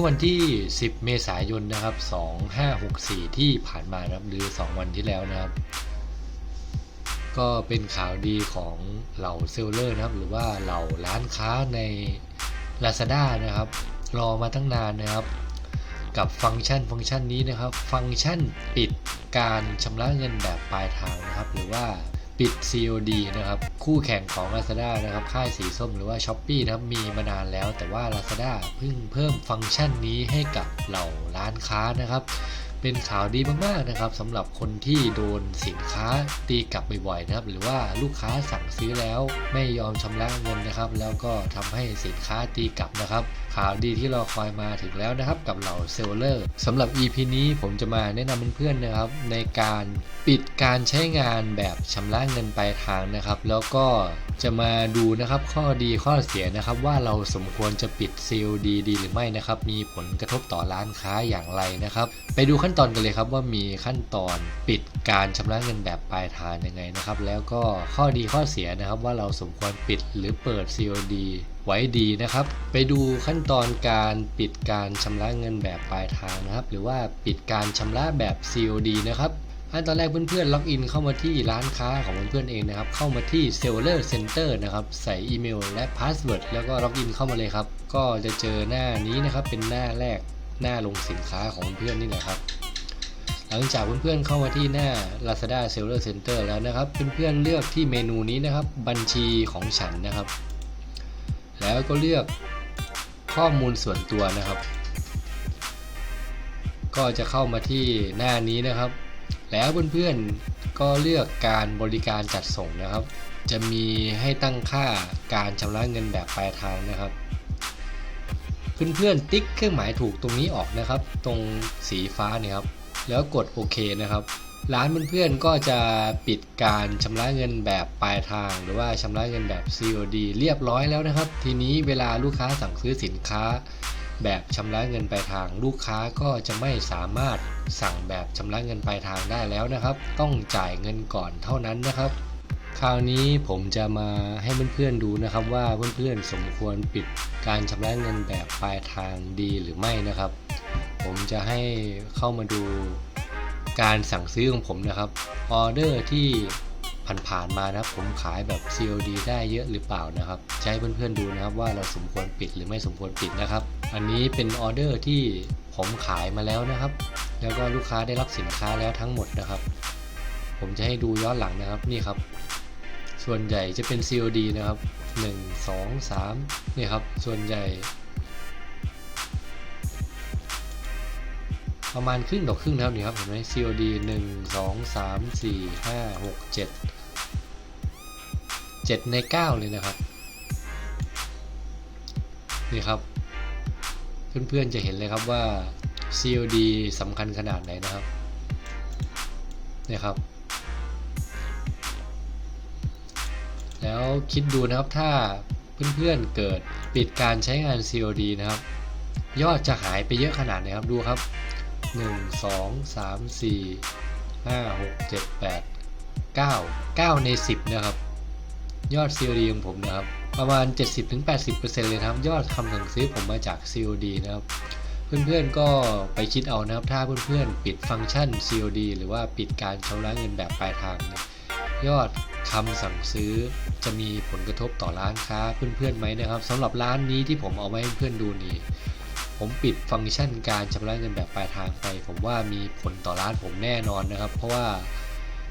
มื่อวันที่ 10 เมษายนนะครับ 2564 ที่ผ่านมานะครับหรือ 2 วันที่แล้วนะครับ ก็เป็นข่าวดีของเหล่าเซลเลอร์นะครับ หรือว่าเหล่าร้านค้าใน Lazada นะครับ รอมาตั้งนานนะครับ กับฟังก์ชันฟังก์ชันนี้นะครับ ฟังก์ชันปิดการชำระเงินแบบปลายทางนะครับ หรือว่า ปิด COD นะครับคู่แข่งของ Lazada นะครับค่ายสีส้มหรือว่า s h อ p e e นะครับมีมานานแล้วแต่ว่า Lazada เพิ่งเพิ่มฟังก์ชันนี้ให้กับเหล่าร้านค้านะครับ เป็นข่าวดีมากๆนะครับสำหรับคนที่โดนสินค้าตีกลับบ่อยๆนะครับ หรือว่าลูกค้าสั่งซื้อแล้วไม่ยอมชำระเงินนะครับ แล้วก็ทำให้สินค้าตีกลับนะครับ ข่าวดีที่เราคอยมาถึงแล้วนะครับ กับเหล่าเซลเลอร์สำหรับ EP นี้ผมจะมาแนะนำเพื่อนๆนะครับ ในการปิดการใช้งานแบบชำระเงินปลายทางนะครับ แล้วก็ จะมาดูนะครับข้อดีข้อเสียนะครับ ว่าเราสมควรจะปิด COD ดีหรือไม่นะครับ มีผลกระทบต่อร้านค้าอย่างไรนะครับ ไปดูขั้นตอนกันเลยครับว่ามีขั้นตอนปิดการชำระเงินแบบปลายทางยังไงนะครับ แล้วก็ข้อดีข้อเสียนะครับ ว่าเราสมควรปิดหรือเปิด COD ไว้ดีนะครับ ไปดูขั้นตอนการปิดการชำระเงินแบบปลายทางนะครับ หรือว่าปิดการชำระแบบ COD นะครับ ขั้นตอนแรกเพื่อนๆล็อกอินเข้ามาที่ร้านค้าของเพื่อนๆเองนะครับ เข้ามาที่ Seller Center นะครับ ใส่อีเมลและพาสเวิร์ดแล้วก็ล็อกอินเข้ามาเลยครับ ก็จะเจอหน้านี้นะครับ เป็นหน้าแรกหน้าลงสินค้าของเพื่อนนี่แหละครับ หลังจากเพื่อนๆเข้ามาที่หน้า Lazada Seller Center แล้วนะครับ เพื่อนๆเลือกที่เมนูนี้นะครับ บัญชีของฉันนะครับ แล้วก็เลือกข้อมูลส่วนตัวนะครับ ก็จะเข้ามาที่หน้านี้นะครับ แล้วเพื่อนๆก็เลือกการบริการจัดส่งนะครับ จะมีให้ตั้งค่าการชำระเงินแบบปลายทางนะครับ เพื่อนๆติ๊กเครื่องหมายถูกตรงนี้ออกนะครับ ตรงสีฟ้าเนี่ยครับ แล้วกดโอเคนะครับ ร้านเพื่อนๆก็จะปิดการชำระเงินแบบปลายทาง หรือว่าชำระเงินแบบ COD เรียบร้อยแล้วนะครับ ทีนี้เวลาลูกค้าสั่งซื้อสินค้า แบบชำระเงินปลายทาง ลูกค้าก็จะไม่สามารถสั่งแบบชำระเงินปลายทางได้แล้วนะครับ ต้องจ่ายเงินก่อนเท่านั้นนะครับ คราวนี้ผมจะมาให้เพื่อนๆดูนะครับ ว่าเพื่อนๆสมควรปิดการชำระเงินแบบปลายทางดีหรือไม่นะครับ ผมจะให้เข้ามาดูการสั่งซื้อของผมนะครับออเดอร์ที่ ผ่านๆมานะครับผมขายแบบ COD ได้เยอะหรือเปล่านะครับให้เพื่อนๆดูนะครับว่าเราสมควรปิดหรือไม่สมควรปิดนะครับ อันนี้เป็นออเดอร์ที่ผมขายมาแล้วนะครับ แล้วก็ลูกค้าได้รับสินค้าแล้วทั้งหมดนะครับ ผมจะให้ดูย้อนหลังนะครับนี่ครับ ส่วนใหญ่จะเป็น COD นะครับ 1 2 3นี่ครับส่วนใหญ่ประมาณครึ่งต่อครึ่งนะครับนี่ครับเห็นไหม COD 1 2 3 4 5 6 7 7 ใน 9 เลยนะครับ นี่ครับ เพื่อนๆจะเห็นเลยครับว่า COD สำคัญขนาดไหนนะครับนี่ครับ แล้วคิดดูนะครับถ้าเพื่อนๆเกิดปิดการใช้งาน COD นะครับ ยอดจะหายไปเยอะขนาดไหนครับดูครับ 1 2 3 4 5 6 7 8 9 9 ใน 10 นะครับ ยอด COD ของผมนะครับ ประมาณ 70-80%เลยครับ ยอดคำสั่งซื้อผมมาจาก COD นะครับ เพื่อนๆก็ไปคิดเอานะครับ ถ้าเพื่อนๆ ปิดฟังก์ชัน COD หรือว่าปิดการชำระเงินแบบปลายทางเนี่ยยอดคำสั่งซื้อจะมีผลกระทบต่อร้านค้าเพื่อนๆไหมนะครับสำหรับร้านนี้ที่ผมเอาไว้ให้เพื่อนดูนี่ผมปิดฟังก์ชันการชำระเงินแบบปลายทางไป ผมว่ามีผลต่อร้านผมแน่นอนนะครับ เพราะว่า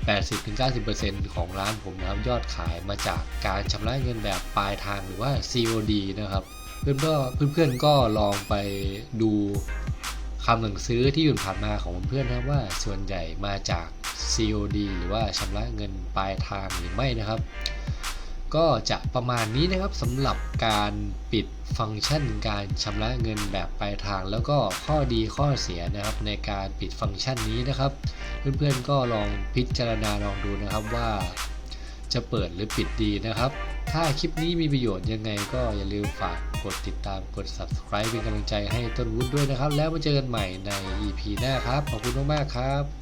80-90%ของร้านผมนะครับยอดขายมาจากการชำระเงินแบบปลายทางหรือว่า COD นะครับ เพื่อนก็เพื่อนๆก็ลองไปดูคำสั่งซื้อที่ผ่านมาของเพื่อนนะครับว่าส่วนใหญ่มาจาก COD หรือว่าชำระเงินปลายทางหรือไม่นะครับ ก็จะประมาณนี้นะครับสำหรับการปิดฟังก์ชันการชำระเงินแบบปลายทาง แล้วก็ข้อดีข้อเสียนะครับในการปิดฟังก์ชันนี้นะครับ เพื่อนๆก็ลองพิจารณาลองดูนะครับว่าจะเปิดหรือปิดดีนะครับ ถ้าคลิปนี้มีประโยชน์ยังไงก็อย่าลืมฝากกดติดตามกด subscribe เป็นกำลังใจให้ต้นวุฒิด้วยนะครับ แล้วมาเจอกันใหม่ใน EP หน้าครับ ขอบคุณมากๆครับ